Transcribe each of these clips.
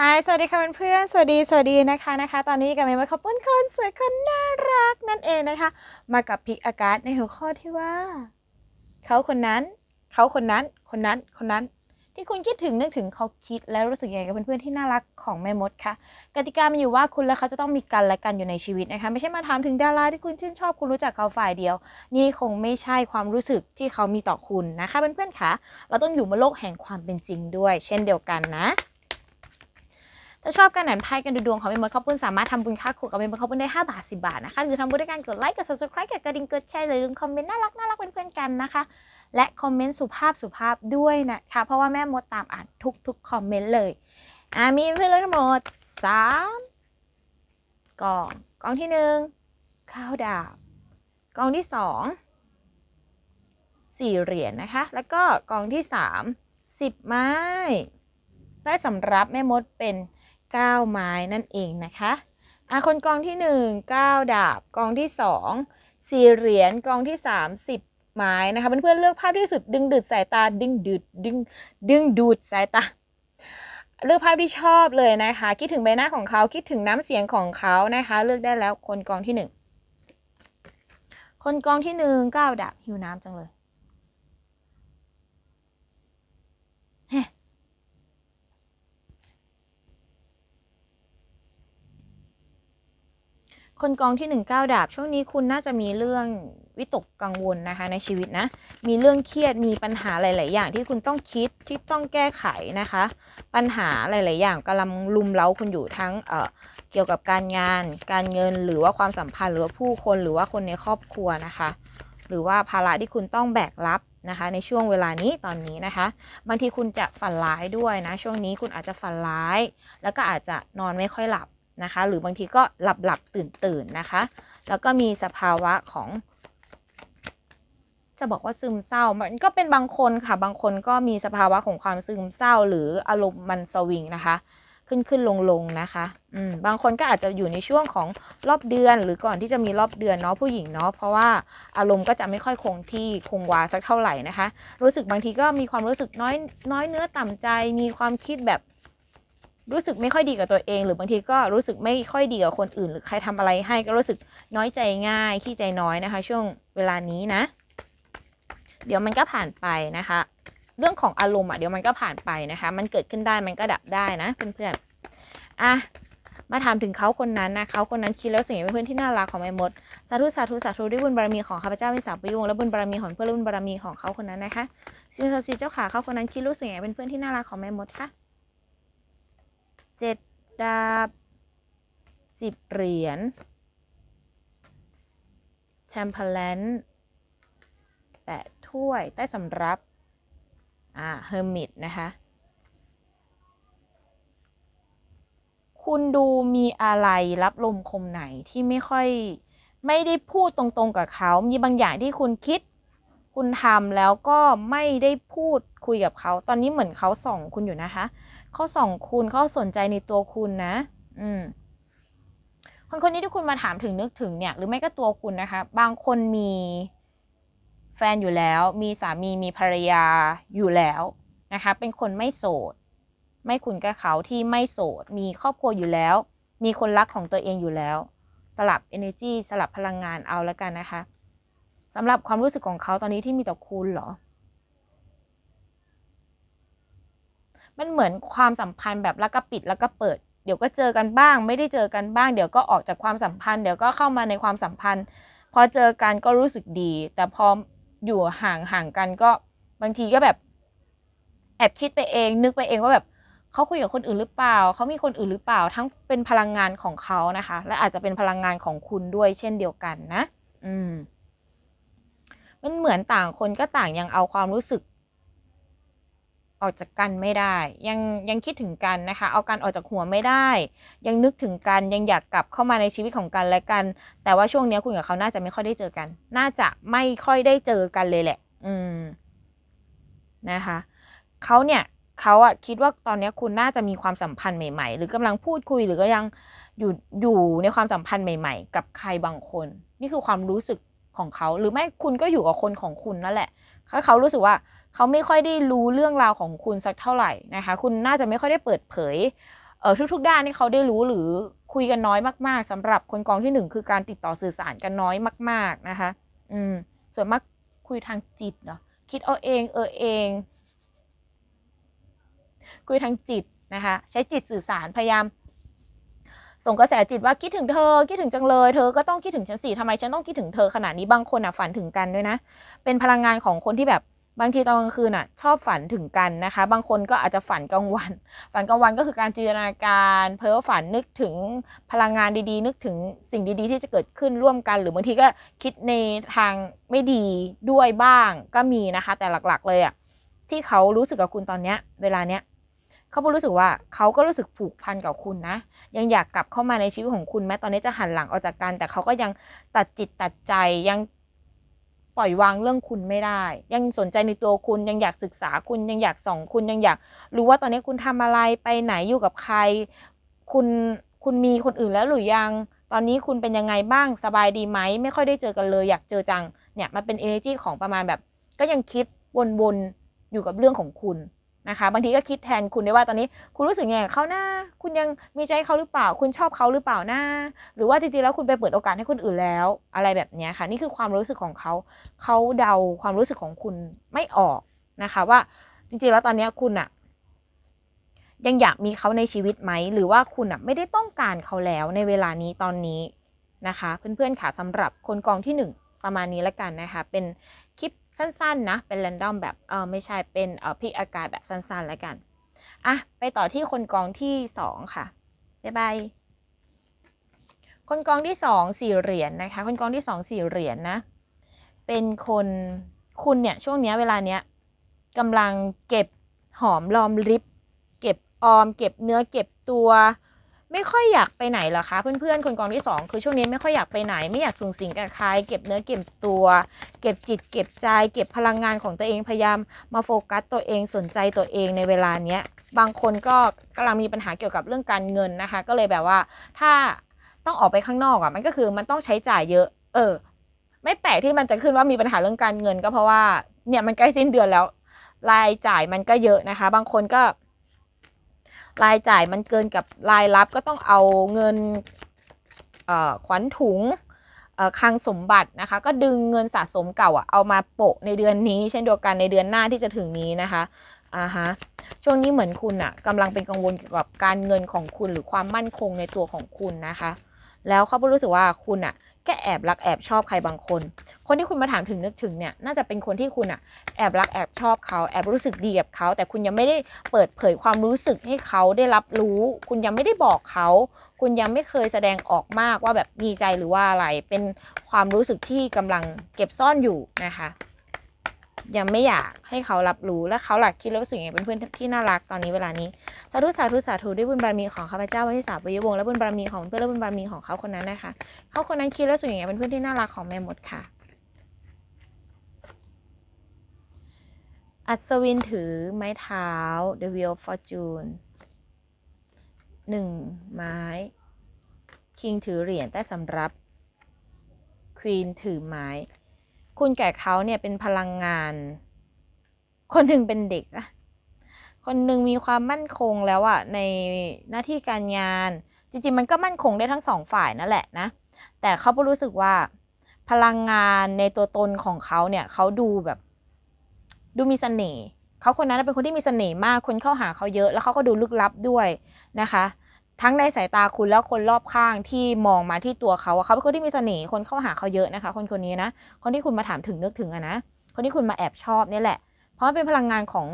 ฮายสวัสดีค่ะเพื่อนๆ สวัสดี สวัสดีนะคะนะคะ ตอนนี้กับเมย์มาขอบคุณคนสวยคนน่ารักนั่นเองนะคะ มากับพิกอากาศในหัวข้อที่ว่า เขาคนนั้น เขาคนนั้น คนนั้น คนนั้น ที่คุณคิดถึงนึกถึงเขาคิดแล้วรู้สึกยังไงกับเพื่อนๆที่น่ารักของแม่มดคะกติกามันอยู่ว่าคุณและเขาจะต้องมีกันและกันอยู่ในชีวิตนะคะ ไม่ใช่มาถามถึงดาราที่คุณชื่นชอบคุณรู้จักเขาฝ่ายเดียว นี่คงไม่ใช่ความรู้สึกที่เขามีต่อคุณนะคะเพื่อนๆคะเราต้องอยู่บนโลกแห่งความเป็นจริงด้วย เช่นเดียวกันนะ ถ้าชอบการอ่านไพ่กันดูดวงของเมมเบอร์ข้าวปุ้นสามารถทำบุญค่าครูกับเมมเบอร์ข้าวปุ้นได้ 5 บาท 10 บาทนะคะหรือทำบุญด้วยการกดไลค์กด subscribe กดกระดิ่งกดแชร์หรือลืมคอมเมนต์น่ารักน่ารักเป็นเพื่อนกันนะคะ และคอมเมนต์สุภาพสุภาพด้วยนะคะเพราะว่าแม่มดตามอ่านทุกๆคอมเมนต์เลยอ่ามีเพื่อนๆทั้งหมด3กล่องกล่องที่1ข้าวดาบกล่องที่2 4เหรียญนะคะ แล้วก็กล่องที่3 10ไม้ ได้สำรับแม่มดเป็น 9 ไม้นั่นเองนะคะอะคนกองที่ 1 9 ดาบ กองที่ 2 4 เหรียญ กองที่3 10ไม้นะคะเพื่อนๆเลือกภาพที่สุดดึงดูดสายตาดึงดูดดึงดึงดูดสายตาเลือกภาพที่ชอบเลยนะคะ คิดถึงใบหน้าของเขาคิดถึงน้ำเสียงของเขานะคะ เลือกได้แล้วคนกองที่ 1 คนกองที่1 9ดาบหิวน้ำจังเลย คนกองที่ 1 9 ดาบ ช่วงนี้คุณน่าจะมีเรื่องวิตกกังวลนะคะในชีวิตนะ มีเรื่องเครียด มีปัญหาหลาย ๆ อย่างที่คุณต้องคิดที่ต้องแก้ไขนะคะ ปัญหาหลาย ๆ อย่างกำลังลุมเล้าคุณอยู่ทั้งเอ่อเกี่ยวกับการงาน การเงิน หรือว่าความสัมพันธ์ หรือว่าผู้คน หรือว่าคนในครอบครัวนะคะ หรือว่าภาระที่คุณต้องแบกรับนะคะในช่วงเวลานี้ตอนนี้นะคะบางทีคุณจะฝันร้ายด้วยนะ ช่วงนี้คุณอาจจะฝันร้าย แล้วก็อาจจะนอนไม่ค่อยหลับ นะคะ หรือบางทีก็หลับหลับตื่นตื่นนะคะ แล้วก็มีสภาวะของ จะบอกว่าซึมเศร้า มันก็เป็นบางคนค่ะ บางคนก็มีสภาวะของความซึมเศร้า หรืออารมณ์มันสวิงนะคะ ขึ้นขึ้นลงลงนะคะ อืม บางคนก็อาจจะอยู่ในช่วงของรอบเดือน หรือก่อนที่จะมีรอบเดือนเนาะผู้หญิงเนาะ เพราะว่าอารมณ์ก็จะไม่ค่อยคงที่คงวาสักเท่าไหร่นะคะ รู้สึกบางทีก็มีความรู้สึกน้อยน้อยเนื้อต่ำใจ มีความคิดแบบ รู้สึกไม่ค่อยดีกับตัวเอง หรือบางทีก็รู้สึกไม่ค่อยดีกับคนอื่น หรือใครทำอะไรให้ก็รู้สึกน้อยใจง่ายขี้ใจน้อยนะคะ ช่วงเวลานี้นะ เดี๋ยวมันก็ผ่านไปนะคะ เรื่องของอารมณ์อะเดี๋ยวมันก็ผ่านไปนะคะ มันเกิดขึ้นได้มันก็ดับได้นะเพื่อนๆอะมาถามถึงเขาคนนั้นนะเขาคนนั้นคิดแล้วสิ่งเป็นเพื่อนที่น่ารักของแม่มดสาธุสาธุสาธุด้วยบุญบารมีของข้าพเจ้าไม่สาบประยุงและบุญบารมีของเพื่อนและบุญบารมีของเขาคนนั้นนะคะสิ่งศักดิ์สิทธิ์เจ้าขาเขาคนนั้นคิดรู้สึกยังเป็นเพื่อนที่น่ารักของแม่มดคะ เจ็ดดาบสิบเหรียญแชมเปญนแปะถ้วยใต้สำรับ อ่า เฮอร์มิตนะคะ คุณดูมีอะไรรับลมคมไหนที่ไม่ค่อยไม่ได้พูดตรงๆกับเขา มีบางอย่างที่คุณคิด คุณทำแล้วก็ไม่ได้พูดคุยกับเขา ตอนนี้เหมือนเขาส่องคุณอยู่นะคะขาส่องคุณเขาสนใจในตัวคุณนะ อืมคนคนนี้ที่คุณมาถามถึงนึกถึงเนี่ย หรือไม่ก็ตัวคุณนะคะ บางคนมีแฟนอยู่แล้ว มีสามีมีภรรยาอยู่แล้วนะคะ เป็นคนไม่โสด ไม่คุณกับเขาที่ไม่โสด มีครอบครัวอยู่แล้ว มีคนรักของตัวเองอยู่แล้ว สลับ energy สลับพลังงานเอาแล้วกันนะคะสำหรับความรู้สึกของเขาตอนนี้ที่มีต่อคุณเหรอ มันเหมือนความสัมพันธ์แบบแล้วก็ปิดแล้วก็เปิด เดี๋ยวก็เจอกันบ้าง ไม่ได้เจอกันบ้าง เดี๋ยวก็ออกจากความสัมพันธ์ เดี๋ยวก็เข้ามาในความสัมพันธ์ พอเจอกันก็รู้สึกดี แต่พออยู่ห่างห่างกันก็บางทีก็แบบ แอบคิดไปเอง นึกไปเองว่าแบบเขาคุยกับคนอื่นหรือเปล่า เขามีคนอื่นหรือเปล่า ทั้งเป็นพลังงานของเขานะคะ และอาจจะเป็นพลังงานของคุณด้วยเช่นเดียวกันนะ อืม มันเหมือนต่างคนก็ต่างยังเอาความรู้สึก ออกจากกันไม่ได้ ยังยังคิดถึงกันนะคะ เอากันออกจากหัวไม่ได้ ยังนึกถึงกันยังอยากกลับเข้ามาในชีวิตของกันและกัน แต่ว่าช่วงนี้คุณกับเขาน่าจะไม่ค่อยได้เจอกัน น่าจะไม่ค่อยได้เจอกันเลยแหละ อืมนะคะเขาเนี่ยเขาอะคิดว่าตอนนี้คุณน่าจะมีความสัมพันธ์ใหม่ ๆ หรือกำลังพูดคุยหรือก็ยังอยู่อยู่ในความสัมพันธ์ใหม่ ๆ กับใครบางคน นี่คือความรู้สึกของเขา หรือไม่คุณก็อยู่กับคนของคุณนั่นแหละถ้าเขารู้สึกว่า เขาไม่ค่อยได้รู้เรื่องราวของคุณสักเท่าไหร่นะคะ คุณน่าจะไม่ค่อยได้เปิดเผยเออทุกๆ ด้านที่เขาได้รู้หรือคุยกันน้อยมาก ๆสำหรับคนกองที่หนึ่งคือการติดต่อสื่อสารกันน้อยมาก ๆนะคะ อืมส่วนมากคุยทางจิตเนาะคิดเอาเองเออเอง คุยทางจิตนะคะ ใช้จิตสื่อสารพยายาม ส่งกระแสจิตว่าคิดถึงเธอ คิดถึงจังเลย เธอก็ต้องคิดถึงฉันสิทำไมฉันต้องคิดถึงเธอขนาดนี้บางคนอะฝันถึงกันด้วยนะ เป็นพลังงานของคนที่แบบ บางทีตอนกลางคืนอะ ชอบฝันถึงกันนะคะ บางคนก็อาจจะฝันกลางวัน ฝันกลางวันก็คือการจินตนาการ เพ้อฝันนึกถึงพลังงานดีๆ นึกถึงสิ่งดีๆ ที่จะเกิดขึ้นร่วมกัน หรือบางทีก็คิดในทางไม่ดีด้วยบ้างก็มีนะคะ แต่หลักๆ เลยอะที่เขารู้สึกกับคุณตอนเนี้ย เวลาเนี้ยเขารู้สึกว่าเขาก็รู้สึกผูกพันกับคุณนะ ยังอยากกลับเข้ามาในชีวิตของคุณแม้ตอนนี้จะหันหลังออกจากกัน แต่เขาก็ยังตัดจิตตัดใจยัง ปล่อยวางเรื่องคุณไม่ได้ ยังสนใจในตัวคุณยังอยากศึกษาคุณยังอยากส่องคุณยังอยากรู้ว่าตอนนี้คุณทำอะไรไปไหนอยู่กับใคร คุณคุณมีคนอื่นแล้วหรือยัง ตอนนี้คุณเป็นยังไงบ้างสบายดีไหมไม่ค่อยได้เจอกันเลย อยากเจอจังเนี่ยมันเป็น energy ของประมาณแบบ ก็ยังคิดวนๆอยู่กับเรื่องของคุณ นะคะบางทีก็คิดแทนคุณได้ว่าตอนนี้ คุณรู้สึกยังไงกับเขาหน้าคุณยังมีใจเขาหรือเปล่า คุณชอบเขาหรือเปล่าหน้าหรือว่าจริงๆแล้วคุณไปเปิดโอกาสให้คนอื่นแล้ว อะไรแบบนี้ค่ะ นี่คือความรู้สึกของเขา เขาเดาความรู้สึกของคุณไม่ออกนะคะว่าจริงๆแล้วตอนนี้คุณอะยังอยากมีเขาในชีวิตไหม หรือว่าคุณอะไม่ได้ต้องการเขาแล้วในเวลานี้ตอนนี้นะคะ เพื่อนๆค่ะสำหรับคนกองที่หนึ่งประมาณนี้ล้วกันนะคะ เป็น สั้นๆนะเป็นแรนดอมแบบเออไม่ใช่เป็นเออพิกอากาศแบบสั้นๆแล้วกันอะไปต่อที่คนกองที่สองค่ะบ๊ายบายคนกองที่สองสี่เหรียญนนะคะ คนกองที่สองสี่เหรียญนนะเป็นคนคุณเนี่ยช่วงเนี้ยเวลาเนี้ยกำลังเก็บหอมรอมริบ เก็บออม เก็บเนื้อเก็บตัว ไม่ค่อยอยากไปไหนหรอคะเพื่อนๆคนกองที่สองคือช่วงนี้ไม่ค่อยอยากไปไหนไม่อยากสูงสิงกับใครเก็บเนื้อเก็บตัว เก็บจิต เก็บใจเก็บพลังงานของตัวเองพยายามมาโฟกัสตัวเองสนใจตัวเองในเวลาเนี้ยบางคนก็กำลังมีปัญหาเกี่ยวกับเรื่องการเงินนะคะ ก็เลยแบบว่าถ้าต้องออกไปข้างนอกอะ่ะมันก็คือมันต้องใช้จ่ายเยอะ เออ ไม่แปลกที่มันจะขึ้นว่ามีปัญหาเรื่องการเงิน ก็เพราะว่าเนี่ยมันใกล้สิ้นเดือนแล้ว รายจ่ายมันก็เยอะนะคะ บางคนก็ รายจ่ายมันเกินกับรายรับก็ต้องเอาเงินขวัญถุงคลังสมบัตินะคะ ก็ดึงเงินสะสมเก่าอะเอามาโปะในเดือนนี้ เช่นเดียวกันในเดือนหน้าที่จะถึงนี้นะคะอ่าฮะช่วงนี้เหมือนคุณอะกำลังเป็นกังวลเกี่ยวกับการเงินของคุณหรือความมั่นคงในตัวของคุณนะคะ แล้วเขาก็รู้สึกว่าคุณอะ แค่แอบรักแอบชอบใครบางคน คนที่คุณมาถามถึงนึกถึงเนี่ยน่าจะเป็นคนที่คุณอะแอบรักแอบชอบเขาแอบรู้สึกดีกับเขาแต่คุณยังไม่ได้เปิดเผยความรู้สึกให้เขาได้รับรู้ คุณยังไม่ได้บอกเขา คุณยังไม่เคยแสดงออกมากว่าแบบมีใจหรือว่าอะไรเป็นความรู้สึกที่กำลังเก็บซ่อนอยู่นะคะ ยังไม่อยากให้เขารับรู้และเขาหลักคิดแล้วรู้สึกยังไงเป็นเพื่อนที่น่ารักตอนนี้เวลานี้สาธุสาธุสาธุด้วยบุญบารมีของข้าพเจ้าวันที่สามปยวงและบุญบารมีของเพื่อนและบุญบารมีของเขาคนนั้นนะคะเขาคนนั้นคิดแล้วรู้สึกยังไงเป็นเพื่อนที่น่ารักของแม่มดค่ะ อัศวินถือไม้เท้า The Wheel of Fortune หนึ่งไม้ คิงถือเหรียญใต้สำรับควีนถือไม้ คุณแก่เขาเนี่ยเป็นพลังงาน คนหนึ่งเป็นเด็กอะคนหนึ่งมีความมั่นคงแล้วอะในหน้าที่การงาน จริงๆ มันก็มั่นคงได้ทั้งสองฝ่ายนั่นแหละนะ แต่เขารู้สึกว่า พลังงานในตัวตนของเขาเนี่ยเขาดูแบบ ดูมีเสน่ห์เขาคนนั้นเป็นคนที่มีเสน่ห์มากคนเข้าหาเขาเยอะ แล้วเขาก็ดูลึกลับด้วยนะคะ ทั้งในสายตาคุณแล้วคนรอบข้างที่มองมาที่ตัวเขาเขาเป็นคนที่มีเสน่ห์คนเข้าหาเขาเยอะนะคะ คนคนนี้นะ คนที่คุณมาถามถึงนึกถึงอะนะ คนที่คุณมาแอบชอบนี่แหละ เพราะเป็นพลังงานของ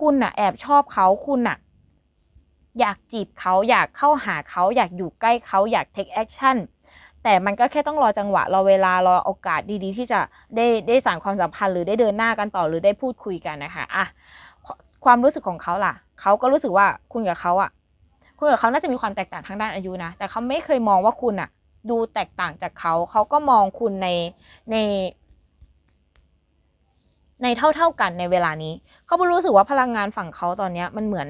คุณน่ะ แอบชอบเขาคุณน่ะ อยากจีบเขาอยากเข้าหาเขาอยากอยู่ใกล้เขาอยาก take action แต่มันก็แค่ต้องรอจังหวะรอเวลารอโอกาสดีๆ ที่จะได้ได้สานความสัมพันธ์หรือได้เดินหน้ากันต่อหรือได้พูดคุยกันนะคะอะ ความรู้สึกของเขาล่ะ เขาก็รู้สึกว่าคุณกับเขาอะคุณกับเขาน่าจะมีความแตกต่างทางด้านอายุนะ แต่เขาไม่เคยมองว่าคุณอะดูแตกต่างจากเขา เขาก็มองคุณในใน ในเท่าๆกันในเวลานี้ เขารู้สึกว่าพลังงานฝั่งเขาตอนนี้มันเหมือน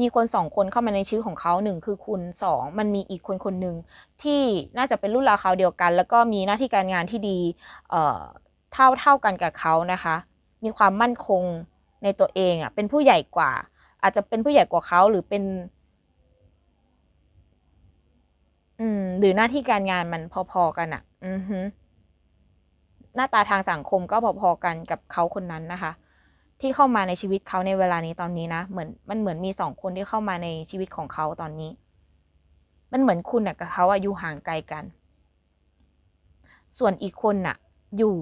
มีคนสองคนเข้ามาในชีวิตของเขาหนึ่งคือคุณสองมันมีอีกคนคนหนึ่งที่น่าจะเป็นรุ่นราวคราวเดียวกัน แล้วก็มีหน้าที่การงานที่ดี เอ่อเท่าเท่ากันกับเขานะคะ มีความมั่นคง ในตัวเองอะเป็นผู้ใหญ่กว่า อาจจะเป็นผู้ใหญ่กว่าเขาหรือเป็น อืม หรือหน้าที่การงานมันพอๆกันอะ่ะ อือฮึหน้าตาทางสังคมก็พอๆกันกับเขาคนนั้นนะคะ ที่เข้ามาในชีวิตเขาในเวลานี้ตอนนี้นะเหมือนมันเหมือนมีสองคนที่เข้ามาในชีวิตของเขาตอนนี้ มันเหมือนคุณอะกับเขาอะอยู่ห่างไกลกัน ส่วนอีกคนน่ะ อยู่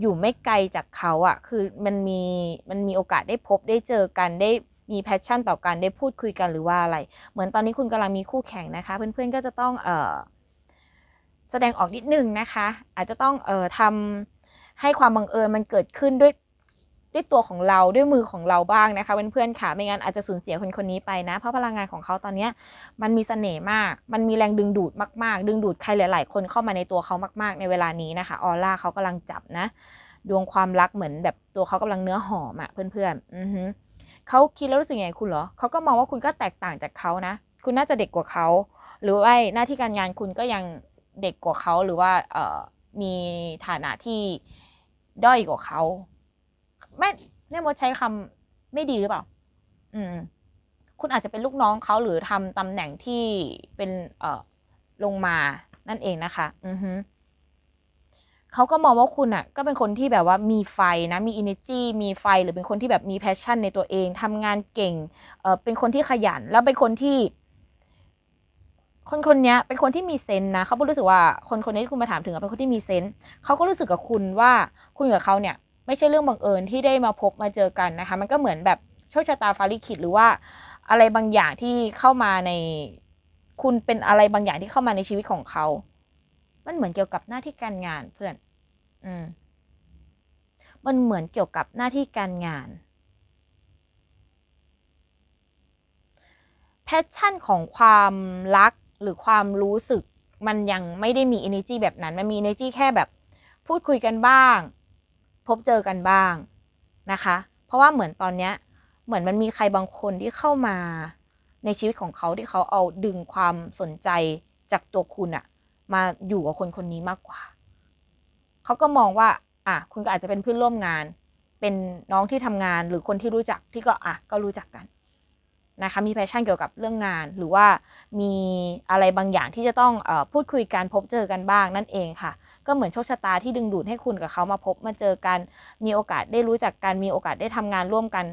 อยู่ไม่ไกลจากเขาอะคือมันมีมันมีโอกาสได้พบได้เจอกันได้มีแพชชั่นต่อกันได้พูดคุยกันหรือว่าอะไร เหมือนตอนนี้คุณกำลังมีคู่แข่งนะคะ เพื่อนๆก็จะต้องเออแสดงออกนิดนึงนะคะ อาจจะต้องเออทำให้ความบังเอิญมันเกิดขึ้นด้วย ด้วยตัวของเราด้วยมือของเราบ้างนะคะเพื่อนๆค่ะไม่งั้นอาจจะสูญเสียคนคนนี้ไปนะ เพราะพลังงานของเขาตอนนี้มันมีเสน่ห์มาก มันมีแรงดึงดูดมาก ๆ ดึงดูดใครหลาย ๆ คนเข้ามาในตัวเขามาก ๆ ในเวลานี้นะคะออร่าเขากำลังจับนะ ดวงความรักเหมือนแบบตัวเขากำลังเนื้อหอมอะเพื่อนๆอือฮึเขาคิดแล้วรู้สึกยังไงคุณเหรอเขาก็มองว่าคุณก็แตกต่างจากเขานะ คุณน่าจะเด็กกว่าเขาหรือว่าหน้าที่การงานคุณก็ยังเด็กกว่าเขาหรือว่าเอ่อมีฐานะที่ด้อยกว่าเขา ไม่แม่มดใช้คำไม่ดีหรือเปล่า อืม คุณอาจจะเป็นลูกน้องเขาหรือทำตำแหน่งที่เป็นเอ่อลงมานั่นเองนะคะ อือฮึเขาก็มองว่าคุณอะ ก็เป็นคนที่แบบว่ามีไฟนะมี energy มีไฟหรือเป็นคนที่แบบมี passion ในตัวเองทำงานเก่ง เออเป็นคนที่ขยัน แล้วเป็นคนที่ คนคนนี้เป็นคนที่มีเซนส์นะเขารู้สึกว่าคนคนนี้ที่คุณมาถามถึงเป็นคนที่มีเซนส์เขาก็รู้สึกกับคุณว่าคุณกับเขาเนี่ย ไม่ใช่เรื่องบังเอิญที่ได้มาพบมาเจอกันนะคะ มันก็เหมือนแบบโชคชะตาฟ้าลิขิตหรือว่าอะไรบางอย่างที่เข้ามาในคุณเป็นอะไรบางอย่างที่เข้ามาในชีวิตของเขา มันเหมือนเกี่ยวกับหน้าที่การงานเพื่อน อืม มันเหมือนเกี่ยวกับหน้าที่การงาน แพชชั่นของความรักหรือความรู้สึก มันยังไม่ได้มี energy แบบนั้น มันมี energy แค่แบบ พูดคุยกันบ้าง พบเจอกันบ้างนะคะ เพราะว่าเหมือนตอนเนี้ยเหมือนมันมีใครบางคนที่เข้ามาในชีวิตของเขาที่เขาเอาดึงความสนใจจากตัวคุณอะมาอยู่กับคนคนนี้มากกว่า เขาก็มองว่า อะคุณก็อาจจะเป็นเพื่อนร่วมงาน เป็นน้องที่ทำงานหรือคนที่รู้จักที่ก็อะก็รู้จักกันนะคะมีแพชชั่นเกี่ยวกับเรื่องงาน หรือว่ามีอะไรบางอย่างที่จะต้องอพูดคุยกันพบเจอกันบ้างนั่นเองค่ะ ก็เหมือนโชคชะตาที่ดึงดูดให้คุณกับเขามาพบมาเจอกัน มีโอกาสได้รู้จักกัน มีโอกาสได้ทำงานร่วมกัน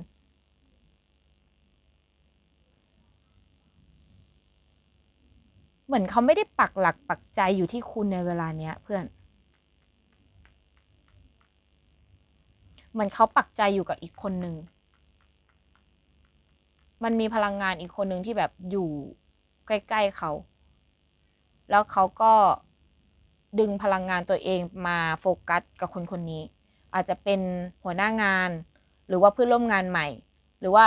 เหมือนเขาไม่ได้ปักหลักปักใจอยู่ที่คุณในเวลาเนี้ยเพื่อนเหมือนเขาปักใจอยู่กับอีกคนหนึ่งมันมีพลังงานอีกคนหนึ่งที่แบบอยู่ใกล้ ๆเขา แล้วเขาก็ ดึงพลังงานตัวเองมาโฟกัสกับคนคนนี้ อาจจะเป็นหัวหน้างาน หรือว่าเพื่อนร่วมงานใหม่ หรือว่า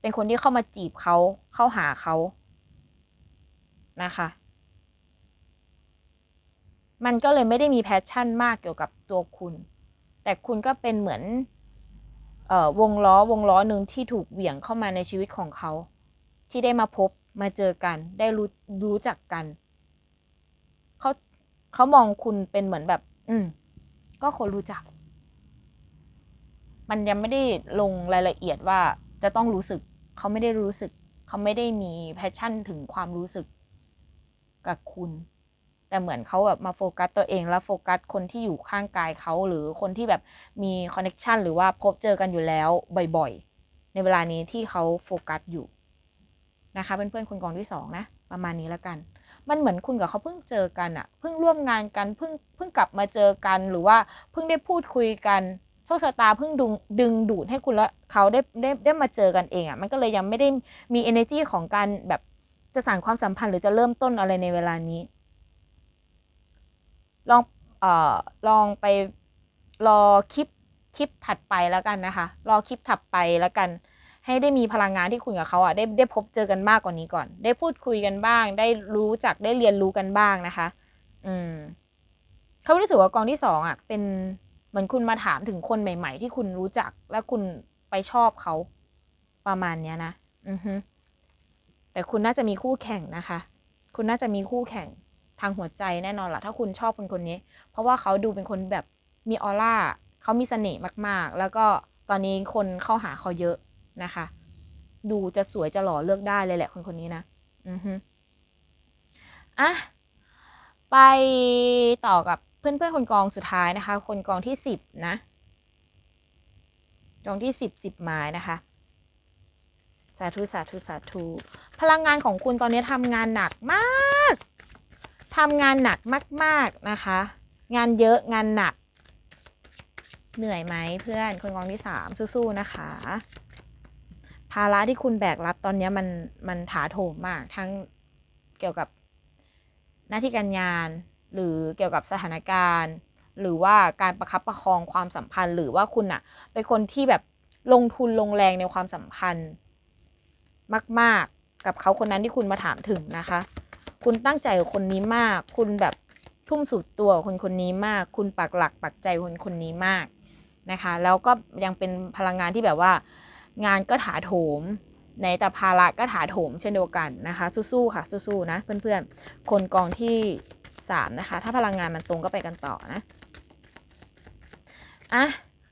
เป็นคนที่เข้ามาจีบเขาเข้าหาเขานะคะ มันก็เลยไม่ได้มีแพชชั่นมากเกี่ยวกับตัวคุณ แต่คุณก็เป็นเหมือนเอ่อวงล้อวงล้อหนึ่งที่ถูกเหวี่ยงเข้ามาในชีวิตของเขา ที่ได้มาพบมาเจอกัน ได้รู้รู้จักกัน เขามองคุณเป็นเหมือนแบบ อืม ก็คนรู้จัก มันยังไม่ได้ลงรายละเอียดว่าจะต้องรู้สึก เขาไม่ได้รู้สึก เขาไม่ได้มีแพชชั่นถึงความรู้สึกกับคุณ แต่เหมือนเขาแบบมาโฟกัสตัวเองแล้วโฟกัสคนที่อยู่ข้างกายเขาหรือคนที่แบบมีคอนเน็ชันหรือว่าพบเจอกันอยู่แล้วบ่อยๆ ในเวลานี้ที่เขาโฟกัสอยู่นะคะเพื่อนๆคนกองที่สองนะ ประมาณนี้แล้วกัน มันเหมือนคุณกับเขาเพิ่งเจอกันอะเพิ่งร่วมงานกันเพิ่งเพิ่งกลับมาเจอกันหรือว่าเพิ่งได้พูดคุยกันโชคชะตาเพิ่งดึงดึงดูดให้คุณและเขาได้ได้ได้มาเจอกันเองอะมันก็เลยยังไม่ได้มี energy ของการแบบจะสานความสัมพันธ์หรือจะเริ่มต้นอะไรในเวลานี้ ลองเอ่อลองไปรอคลิปคลิปถัดไปแล้วกันนะคะ รอคลิปถัดไปแล้วกัน ให้ได้มีพลังงานที่คุณกับเขาอะได้ได้พบเจอกันมากกว่านี้ก่อน ได้พูดคุยกันบ้าง ได้รู้จักได้เรียนรู้กันบ้างนะคะ อืมเขารู้สึกว่ากองที่สองอะ เป็นเหมือนคุณมาถามถึงคนใหม่ ๆ ที่คุณรู้จักและคุณไปชอบเขาประมาณเนี้ยนะอือฮึแต่คุณน่าจะมีคู่แข่งนะคะ คุณน่าจะมีคู่แข่งทางหัวใจแน่นอนละถ้าคุณชอบคนคนนี้ เพราะว่าเขาดูเป็นคนแบบมีออร่าเขามีเสน่ห์มากๆ แล้วก็ตอนนี้คนเข้าหาเขาเยอะ นะคะ ดูจะสวยจะหล่อเลือกได้เลยแหละคนคนนี้นะ อือฮึอะ ไปต่อกับเพื่อนๆคนกองสุดท้ายนะคะ คนกองที่สิบนะกองที่สิบสิบไม้นะคะ สาธุสาธุสาธุ พลังงานของคุณตอนนี้ทำงานหนักมากทำงานหนักมาก ๆนะคะ งานเยอะงานหนัก เหนื่อยไหมเพื่อนคนกองที่สามสู้ๆนะคะ ภาระที่คุณแบกรับตอนนี้มันมันถาโถมมาก ทั้งเกี่ยวกับหน้าที่การงาน หรือเกี่ยวกับสถานการณ์ หรือว่าการประคับประคองความสัมพันธ์ หรือว่าคุณอะเป็นคนที่แบบลงทุนลงแรงในความสัมพันธ์ มาก ๆ กับเขาคนนั้นที่คุณมาถามถึงนะคะ คุณตั้งใจกับคนนี้มาก คุณแบบทุ่มสุดตัวคนคนนี้มาก คุณปักหลักปักใจคนคนนี้มากนะคะ แล้วก็ยังเป็นพลังงานที่แบบว่า งานก็ถาโถม ในแต่ภาระก็ถาโถมเช่นเดียวกันนะคะ สู้ๆค่ะสู้ๆนะเพื่อนๆ คนกองที่สามนะคะ ถ้าพลังงานมันตรงก็ไปกันต่อนะอะ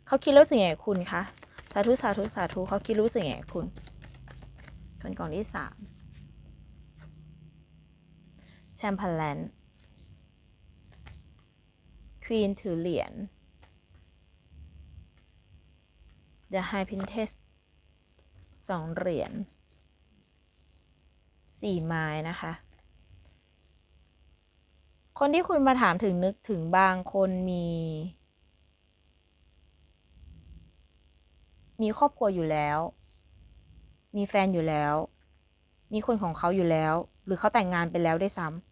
เขาคิดรู้สึกยังไงคุณคะสาธุสาธุสาธุเขาคิดรู้สึกยังไงคุณคนกองที่สามแชมเปญแลนด์ควีนถือเหรียญ The High Princess สองเหรียญสี่ไม้นะคะ คนที่คุณมาถามถึงนึกถึงบางคนมี มีครอบครัวอยู่แล้ว มีแฟนอยู่แล้ว มีคนของเขาอยู่แล้ว หรือเขาแต่งงานไปแล้วได้ซ้ำ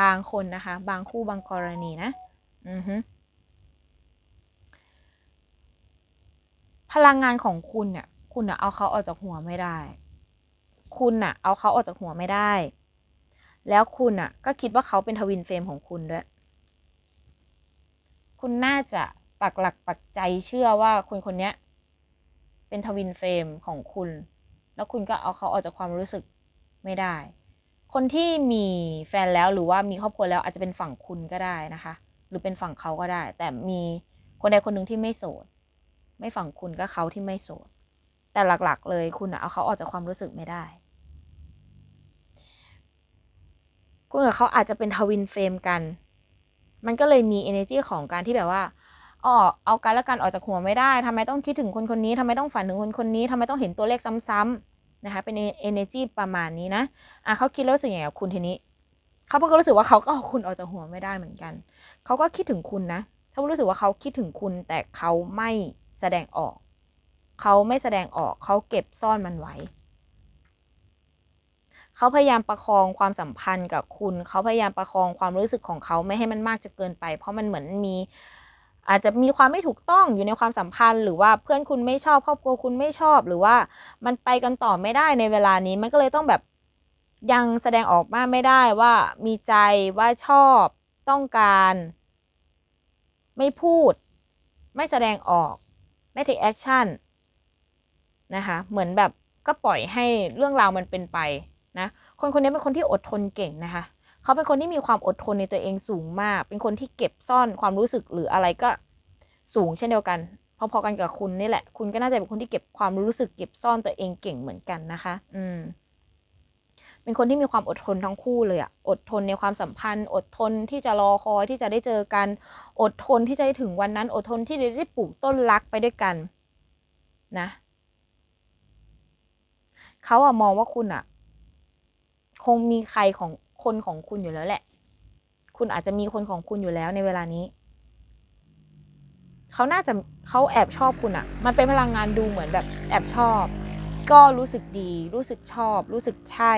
บางคนนะคะ บางคู่บางกรณีนะ อือฮึ พลังงานของคุณเนี่ย คุณน่ะเอาเขาออกจากหัวไม่ได้ คุณน่ะ เอาเขาออกจากหัวไม่ได้ แล้วคุณน่ะ ก็คิดว่าเขาเป็นทวินเฟรมของคุณด้วย คุณน่าจะปักหลักปักใจเชื่อว่าคนคนนี้เป็นทวินเฟรมของคุณ แล้วคุณก็เอาเขาออกจากความรู้สึกไม่ได้ คนที่มีแฟนแล้วหรือว่ามีครอบครัวแล้วอาจจะเป็นฝั่งคุณก็ได้นะคะ หรือเป็นฝั่งเขาก็ได้ แต่มีคนใดคนหนึ่งที่ไม่โสด ไม่ฝั่งคุณก็เขาที่ไม่โสด แต่หลักๆ เลยคุณเอาเขาออกจากความรู้สึกไม่ได้ คุณกับเขาอาจจะเป็นทวินเฟรมกัน มันก็เลยมี energy ของการที่แบบว่าอ๋อเอากันและกันออกจากหัวไม่ได้ทำไมต้องคิดถึงคนคนนี้ทำไมต้องฝันถึงคนคนนี้ทำไมต้องเห็นตัวเลขซ้ำๆนะคะ เป็น energy ประมาณนี้นะอะเขาคิดแล้วรู้สึกอยังไงกับคุณทีนี้เขาก็รู้สึกว่าเขาก็เอาคุณออกจากหัวไม่ได้เหมือนกัน เขาก็คิดถึงคุณนะเขารู้สึกว่าเขาคิดถึงคุณแต่เขาไม่ แสดงออก เขาไม่แสดงออกเขาเก็บซ่อนมันไว้ เขาพยายามประคองความสัมพันธ์กับคุณ เขาพยายามประคองความรู้สึกของเขาไม่ให้มันมากจะเกินไป เพราะมันเหมือนมีอาจจะมีความไม่ถูกต้องอยู่ในความสัมพันธ์ หรือว่าเพื่อนคุณไม่ชอบครอบครัวคุณไม่ชอบ หรือว่ามันไปกันต่อไม่ได้ในเวลานี้มันก็เลยต้องแบบยังแสดงออกมาไม่ได้ว่ามีใจว่าชอบต้องการ ไม่พูด ไม่แสดงออก ไม่ take action นะคะ เหมือนแบบก็ปล่อยให้เรื่องราวมันเป็นไปนะ คนคนนี้เป็นคนที่อดทนเก่งนะคะ เขาเป็นคนที่มีความอดทนในตัวเองสูงมาก เป็นคนที่เก็บซ่อนความรู้สึกหรืออะไรก็สูงเช่นเดียวกัน พอๆกันกับคุณนี่แหละ คุณก็น่าจะเป็นคนที่เก็บความรู้สึกเก็บซ่อนตัวเองเก่งเหมือนกันนะคะ อืม เป็นคนที่มีความอดทนทั้งคู่เลยอะอดทนในความสัมพันธ์ อดทนที่จะรอคอยที่จะได้เจอกัน อดทนที่จะได้ถึงวันนั้น อดทนที่จะได้ปลูกต้นรักไปด้วยกัน นะเขาอะมองว่าคุณอะคงมีใครของคนของคุณอยู่แล้วแหละ คุณอาจจะมีคนของคุณอยู่แล้วในเวลานี้เขาน่าจะเขาแอบชอบคุณอะมันเป็นพลังงานดูเหมือนแบบแอบชอบ ก็รู้สึกดี รู้สึกชอบ รู้สึกใช่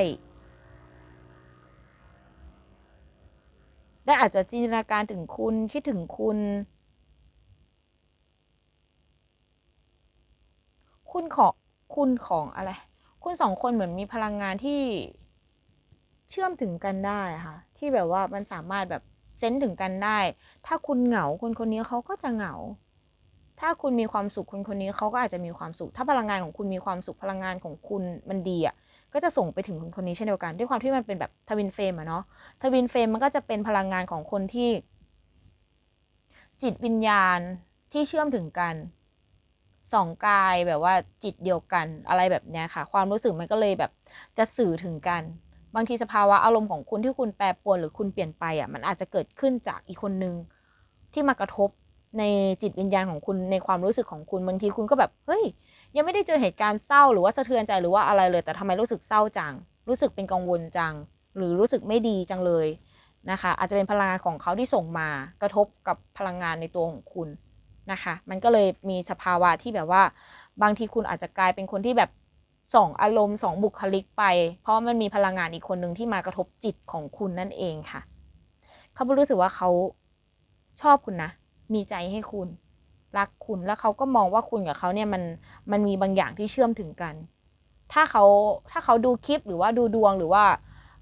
ได้อาจจะจินตนาการถึงคุณคิดถึงคุณ คุณของคุณของอะไร คุณสองคนเหมือนมีพลังงานที่เชื่อมถึงกันได้ค่ะ ที่แบบว่ามันสามารถแบบเซนส์ถึงกันได้ ถ้าคุณเหงาคนคนนี้เขาก็จะเหงา ถ้าคุณมีความสุขคนคนนี้เขาก็อาจจะมีความสุข ถ้าพลังงานของคุณมีความสุขพลังงานของคุณมันดีอะ ก็จะส่งไปถึงคนคนนี้เช่นเดียวกัน ด้วยความที่มันเป็นแบบทวินเฟรมอะเนาะทวินเฟรมมันก็จะเป็นพลังงานของคนที่ จิตวิญญาณที่เชื่อมถึงกันสองกายแบบว่าจิตเดียวกันอะไรแบบเนี้ยค่ะ ความรู้สึกมันก็เลยแบบจะสื่อถึงกัน บางทีสภาวะอารมณ์ของคุณที่คุณแปรปรวนหรือคุณเปลี่ยนไปอะมันอาจจะเกิดขึ้นจากอีกคนนึงที่มากระทบในจิตวิญญาณของคุณในความรู้สึกของคุณบางทีคุณก็แบบเฮ้ย ยังไม่ได้เจอเหตุการณ์เศร้าหรือว่าสะเทือนใจหรือว่าอะไรเลย แต่ทำไมรู้สึกเศร้าจัง รู้สึกเป็นกังวลจัง หรือรู้สึกไม่ดีจังเลยนะคะ อาจจะเป็นพลังงานของเขาที่ส่งมากระทบกับพลังงานในตัวของคุณนะคะ มันก็เลยมีสภาวะที่แบบว่า บางทีคุณอาจจะกลายเป็นคนที่แบบสองอารมณ์สองบุคลิกไป เพราะมันมีพลังงานอีกคนหนึ่งที่มากระทบจิตของคุณนั่นเองค่ะ เขารู้สึกว่าเขาชอบคุณนะ มีใจให้คุณ รักคุณแล้วเขาก็มองว่าคุณกับเขาเนี่ยมันมันมีบางอย่างที่เชื่อมถึงกัน ถ้าเขาถ้าเขาดูคลิปหรือว่าดูดวงหรือว่า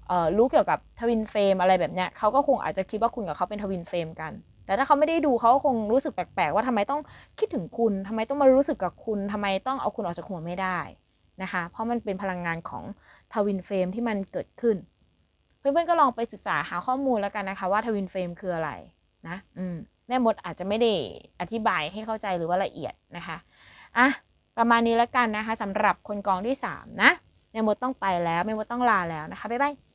เอ่อรู้เกี่ยวกับทวินเฟรมอะไรแบบเนี้ยเขาก็คงอาจจะคิดว่าคุณกับเขาเป็นทวินเฟรมกัน แต่ถ้าเขาไม่ได้ดูเขาก็คงรู้สึกแปลกๆ ว่าทำไมต้องคิดถึงคุณทำไมต้องมารู้สึกกับคุณทำไมต้องเอาคุณออกจากหัวไม่ได้นะคะ เพราะมันเป็นพลังงานของทวินเฟรมที่มันเกิดขึ้น เพื่อนๆก็ลองไปศึกษาหาข้อมูลแล้วกันนะคะ ว่าทวินเฟรมคืออะไรนะ อืม แม่มดอาจจะไม่ได้อธิบายให้เข้าใจหรือว่าละเอียดนะคะอะประมาณนี้แล้วกันนะคะสำหรับคนกองที่ 3 นะแม่มดต้องไปแล้วแม่มดต้องลาแล้วนะคะบ๊ายบาย